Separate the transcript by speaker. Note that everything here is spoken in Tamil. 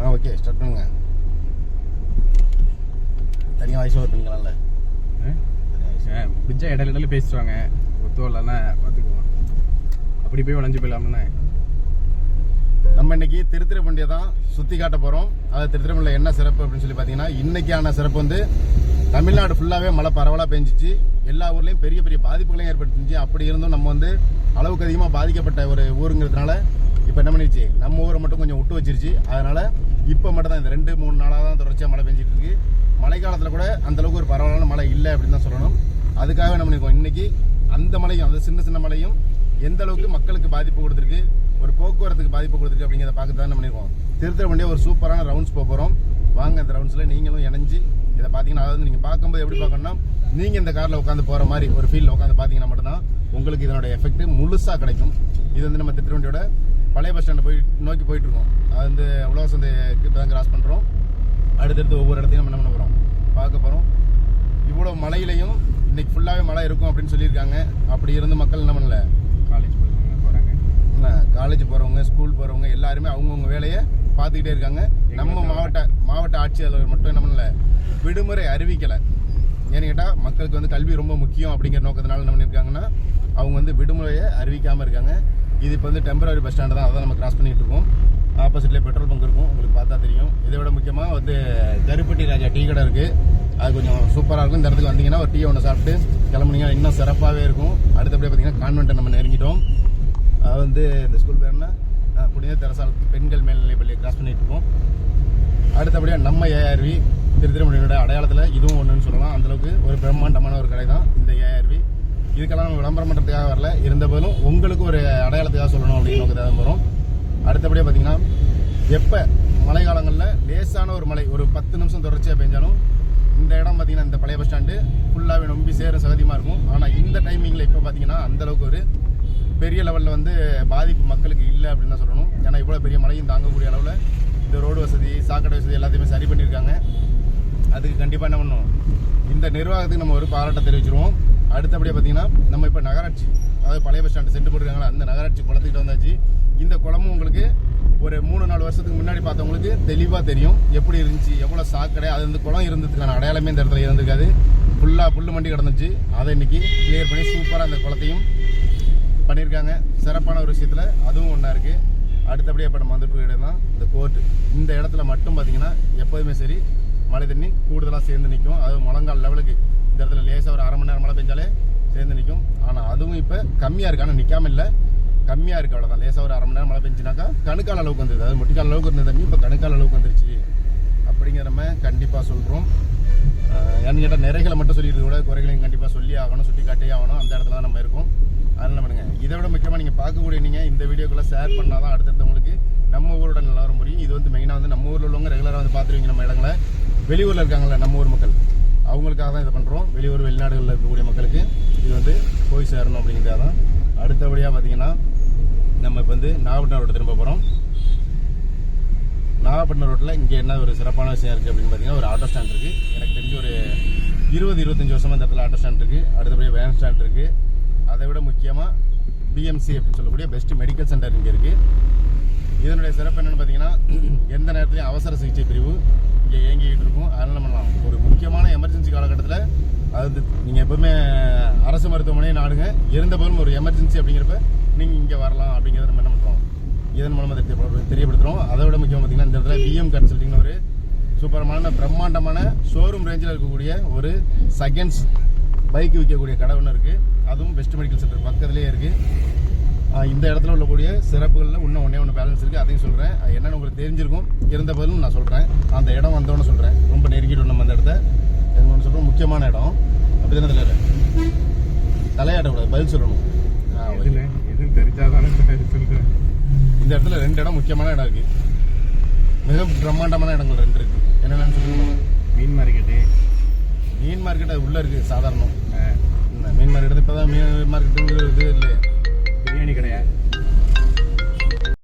Speaker 1: ஆ ஓகே ஸ்டார்ட் பண்ணுங்க. தனியாக வாய்ஸ் ஓவர் பண்ணிக்கலாம்ல.
Speaker 2: பிடிச்சா இடையில இடையில பேசுவாங்க ஒத்து இல்லைன்னா பார்த்துக்குவோம் அப்படி போய் உடஞ்சி போயிடலாம்னு
Speaker 1: நம்ம இன்னைக்கு திருத்திரப்பண்டியை தான் சுற்றி காட்ட போகிறோம் அது திருத்திரப்பண்டியில் என்ன சிறப்பு அப்படின்னு சொல்லி பார்த்தீங்கன்னா இன்னைக்கான சிறப்பு வந்து தமிழ்நாடு ஃபுல்லாகவே மழை பரவலாக பெஞ்சிச்சு. எல்லா ஊர்லேயும் பெரிய பெரிய பாதிப்புகளையும் ஏற்பட்டுச்சு அப்படி இருந்தும் நம்ம வந்து அளவுக்கு அதிகமாக பாதிக்கப்பட்ட ஒரு ஊருங்கிறதுனால இப்போ என்ன பண்ணிடுச்சு நம்ம ஊரை மட்டும் கொஞ்சம் விட்டு வச்சிருச்சு. அதனால் இப்போ மட்டும் தான் இந்த ரெண்டு மூணு நாளாக தான் தொடர்ச்சியாக மழை பெஞ்சிட்டு இருக்கு. மழைக்காலத்தில் கூட அந்த அளவுக்கு ஒரு பரவலான மழை இல்லை அப்படின்னு தான் சொல்லணும். அதுக்காக நம்ம இன்னைக்கு அந்த மழையும் அந்த சின்ன சின்ன மழையும் எந்த அளவுக்கு மக்களுக்கு பாதிப்பு கொடுத்துருக்கு ஒரு போக்குவரத்துக்கு பாதிப்பு கொடுத்துருக்கு அப்படிங்கிறத பார்க்க தான் பண்ணிருக்கோம் திருத்திரவண்டிய ஒரு சூப்பரான ரவுண்ட்ஸ் போக போகிறோம் வாங்க அந்த ரவுண்ட்ஸில் நீங்களும் இணைஞ்சு இதை பார்த்தீங்கன்னா அதாவது நீங்கள் பார்க்கும்போது எப்படி பார்க்கணும்னா நீங்கள் இந்த காரில் உட்காந்து போகிற மாதிரி ஒரு ஃபீல்டில் உட்காந்து பார்த்தீங்கன்னா மட்டும்தான் உங்களுக்கு இதனோட எஃபெக்ட் முழுசாக கிடைக்கும். இது வந்து நம்ம திருத்திரவண்டியோட பழைய பஸ் ஸ்டாண்டை போய் நோக்கி போயிட்டுருக்கோம். அது வந்து உலக சந்தை இப்போ தான் கிராஸ் பண்ணுறோம் அடுத்தடுத்து ஒவ்வொரு இடத்தையும் நம்ம என்ன பண்ண போகிறோம் பார்க்க போகிறோம் இவ்வளோ மழையிலையும் இன்னைக்கு ஃபுல்லாகவே மழை இருக்கும் அப்படின்னு சொல்லியிருக்காங்க. அப்படி இருந்து மக்கள் என்ன பண்ணல? என்ன காலேஜ் போகிறவங்க ஸ்கூல் போகிறவங்க எல்லாருமே அவங்கவுங்க வேலையை பார்த்துக்கிட்டே இருக்காங்க. நம்ம மாவட்ட மாவட்ட ஆட்சியாளர் மட்டும் என்ன பண்ணல விடுமுறை அறிவிக்கலை. ஏன்னு கேட்டால் மக்களுக்கு வந்து கல்வி ரொம்ப முக்கியம் அப்படிங்கிற நோக்கத்தினால என்ன பண்ணியிருக்காங்கன்னா அவங்க வந்து விடுமுறையை அறிவிக்காமல் இருக்காங்க. இது இப்போ வந்து டெம்பரரி பஸ் ஸ்டாண்டு தான். அதான் நம்ம கிராஸ் பண்ணிட்டு இருக்கோம். ஆப்போசிட்லேயே பெட்ரோல் பங்க் இருக்கும். உங்களுக்கு பார்த்தா தெரியும். இதை விட முக்கியமாக வந்து கருப்பட்டி ராஜா டீ கடை இருக்குது அது கொஞ்சம் சூப்பராக இருக்கும். இந்த இடத்துக்கு வந்தீங்கன்னா ஒரு டீ ஒன்று சாப்பிட்டு கிளம்புனீங்கன்னா இன்னும் சிறப்பாகவே இருக்கும். அடுத்தபடியாக பார்த்தீங்கன்னா கான்வென்ட்டை நம்ம நெருங்கிட்டோம். அது வந்து இந்த ஸ்கூல் பேர் என்ன? புனித தெரசால் பெண்கள் மேல்நிலைப் பள்ளியை கிராஸ் பண்ணிட்டு இருக்கோம். அடுத்தபடியாக நம்ம ஏஆர்வி திருத்திரமணியோட அடையாளத்தில் இதுவும் ஒன்றுன்னு சொல்லலாம். அந்தளவுக்கு ஒரு பிரம்மாண்டமான ஒரு கடை தான் இந்த ஏஆர்வி இதுக்கெல்லாம் நம்ம விளம்பரம் பண்ணுறதுக்காக வரல. இருந்த போதும் உங்களுக்கு ஒரு அடையாளத்துக்காக சொல்லணும் அப்படின்னு நோக்கத்தான் வரும் அடுத்தபடியாக பார்த்தீங்கன்னா எப்போ மழை காலங்களில் லேசான ஒரு மழை ஒரு பத்து நிமிஷம் தொடர்ச்சியாக பெஞ்சாலும் இந்த இடம் பார்த்தீங்கன்னா இந்த பழைய பஸ் ஸ்டாண்டு ஃபுல்லாகவே நம்பி சேர சகதியமாக இருக்கும். ஆனால் இந்த டைமிங்கில் இப்போ பார்த்தீங்கன்னா அந்த அளவுக்கு ஒரு பெரிய லெவலில் வந்து பாதிப்பு மக்களுக்கு இல்லை அப்படின்னு தான் சொல்லணும். ஏன்னா இவ்வளோ பெரிய மழையும் தாங்கக்கூடிய அளவில் இந்த ரோடு வசதி சாக்கடை வசதி எல்லாத்தையுமே சரி பண்ணியிருக்காங்க. அதுக்கு கண்டிப்பாக என்ன பண்ணுவோம் இந்த நிர்வாகத்துக்கு நம்ம ஒரு பாராட்டை தெரிவிச்சிருவோம். அடுத்தபடியாக பார்த்தீங்கன்னா நம்ம இப்போ நகராட்சி அதாவது பழைய பஸ் ஸ்டாண்டு சென்று போட்டுருக்காங்களா அந்த நகராட்சி குளத்துக்கிட்ட வந்தாச்சு. இந்த குளமும் உங்களுக்கு ஒரு மூணு நாலு வருஷத்துக்கு முன்னாடி பார்த்தவங்களுக்கு தெளிவாக தெரியும். எப்படி இருந்துச்சு எவ்வளோ சாக்கடை அது வந்து குளம் இருந்ததுக்கான அடையாளமே இந்த இடத்துல இருந்திருக்காது. ஃபுல்லாக புல் மண்டி கிடந்துச்சு. அதை இன்னைக்கு கிளியர் பண்ணி சூப்பராக அந்த குளத்தையும் பண்ணியிருக்காங்க சிறப்பான ஒரு விஷயத்தில் அதுவும் ஒன்றா இருக்குது அடுத்தபடியாக இப்போ நம்ம வந்துட்டு இடம் தான் இந்த கோர்ட்டு இந்த இடத்துல மட்டும் பார்த்தீங்கன்னா எப்போதுமே சரி மழை தண்ணி கூடுதலாக சேர்ந்து நிற்கும் அதுவும் முழங்கால் லெவலுக்கு இந்த இடத்துல லேசாக ஒரு அரை மணி நேரம் மழை பெஞ்சாலே சேர்ந்து நிற்கும் ஆனால் அதுவும் இப்போ கம்மியாக இருக்கு. ஆனால் நிற்காம இல்லை. கம்மியாக இருக்குது அவ்வளோதான் லேசாக ஒரு அரை மணி நேரம் மழை பெஞ்சினாக்கா கணுக்கால் அளவுக்கு வந்துருது. அது முட்டிக்கால் அளவுக்கு இருந்த தண்ணி இப்போ கணுக்கால் அளவுக்கு வந்துருச்சு. அப்படிங்கிற நம்ம கண்டிப்பாக சொல்கிறோம் ஏன்னு கேட்டால் நிறைகளை மட்டும் சொல்லிட்டு கூட குறைகளையும் கண்டிப்பாக சொல்லி ஆகணும் சுட்டி காட்டியே ஆகணும். அந்த இடத்துல தான் நம்ம இருக்கோம். அதனால பண்ணுங்க இதை விட முக்கியமாக நீங்கள் பார்க்கக்கூடிய நீங்கள் இந்த வீடியோக்குள்ளே ஷேர் பண்ணால் தான் அடுத்தடுத்தவங்களுக்கு நம்ம ஊரோட நிலவரம் முடியும் இது வந்து மெயினாக வந்து நம்ம ஊரில் உள்ளவங்க ரெகுலராக வந்து பார்த்துருவீங்க நம்ம இடங்களை. வெளியூரில் இருக்காங்கல்ல நம்ம ஊர் மக்கள். அவங்களுக்காக தான் இதை பண்ணுறோம் வெளியூர் வெளிநாடுகளில் இருக்கக்கூடிய மக்களுக்கு இது வந்து போய் சேரணும் அப்படிங்கிறதா தான் அடுத்தபடியாக பார்த்தீங்கன்னா நம்ம இப்போ வந்து நாகப்பட்டினம் திரும்ப போகிறோம் நாகப்பட்டினம் ரோட்டில் இங்கே என்ன ஒரு சிறப்பான விஷயம் இருக்குது அப்படின்னு பார்த்தீங்கன்னா ஒரு ஆட்டோ ஸ்டாண்ட் இருக்குது எனக்கு தெரிஞ்சு ஒரு இருபது இருபத்தஞ்சி வருஷமா இந்த இடத்துல ஆட்டோ ஸ்டாண்ட் இருக்குது அடுத்தபடி வேன் ஸ்டாண்ட் இருக்குது அதை விட முக்கியமாக பிஎம்சி அப்படின்னு சொல்லக்கூடிய பெஸ்ட் மெடிக்கல் சென்டர் இங்கே இருக்குது இதனுடைய சிறப்பு என்னென்னு பார்த்தீங்கன்னா எந்த நேரத்துலையும் அவசர சிகிச்சை பிரிவு இங்கே இயங்கிக்கிட்டு இருக்கும். அதனால் நம்ம பண்ணலாம். ஒரு முக்கியமான எமர்ஜென்சி காலகட்டத்தில் அது நீங்கள் எப்போவுமே அரசு மருத்துவமனையை நாடுங்க. இருந்த போதும் ஒரு எமர்ஜென்சி அப்படிங்கிறப்ப நீங்கள் இங்கே வரலாம் அப்படிங்கிறத நம்ம என்ன பண்ணுறோம் இதன் மூலமாக தெரியப்படுத்துகிறோம் அதை விட முக்கியம் பார்த்தீங்கன்னா இந்த இடத்துல பிஎம் கன்சல்டிங்னு ஒரு சூப்பரமான பிரம்மாண்டமான ஷோரூம் ரேஞ்சில் இருக்கக்கூடிய ஒரு செகண்ட்ஸ் பைக் விற்கக்கூடிய கடை ஒன்று இருக்குது அதுவும் பெஸ்ட் மெடிக்கல் சென்டர் பக்கத்துலேயே இருக்குது இந்த இடத்துல உள்ளக்கூடிய சிறப்புகளில் இன்னும் ஒன்றே ஒன்று பேலன்ஸ் இருக்குது அதையும் சொல்கிறேன் என்னென்னு உங்களுக்கு தெரிஞ்சிருக்கும். இருந்த பதிலும் நான் சொல்கிறேன் அந்த இடம் வந்தோன்னு சொல்கிறேன் ரொம்ப நெருங்கிட்டு நம்ம அந்த இடத்த. ஒன்று சொல்கிறோம் முக்கியமான இடம். அப்படி தானே தலைவர் தலையாடக்கூடாது பதில் சொல்லணும்.
Speaker 2: தெரிஞ்சாதானே
Speaker 1: இந்த இடத்துல ரெண்டு இடம் முக்கியமான இடம் இருக்குது மிக பிரம்மாண்டமான இடங்கள் ரெண்டு இருக்குது என்னென்னு சொல்லுங்க.
Speaker 2: மீன் மார்க்கெட்டு.
Speaker 1: மீன் மார்க்கெட் அது உள்ளே இருக்குது சாதாரணம். மீன் மார்க்கெட் இப்போ தான் மீன் மார்க்கெட்டு இது இல்லையே.
Speaker 2: பிரியாணி கடையா?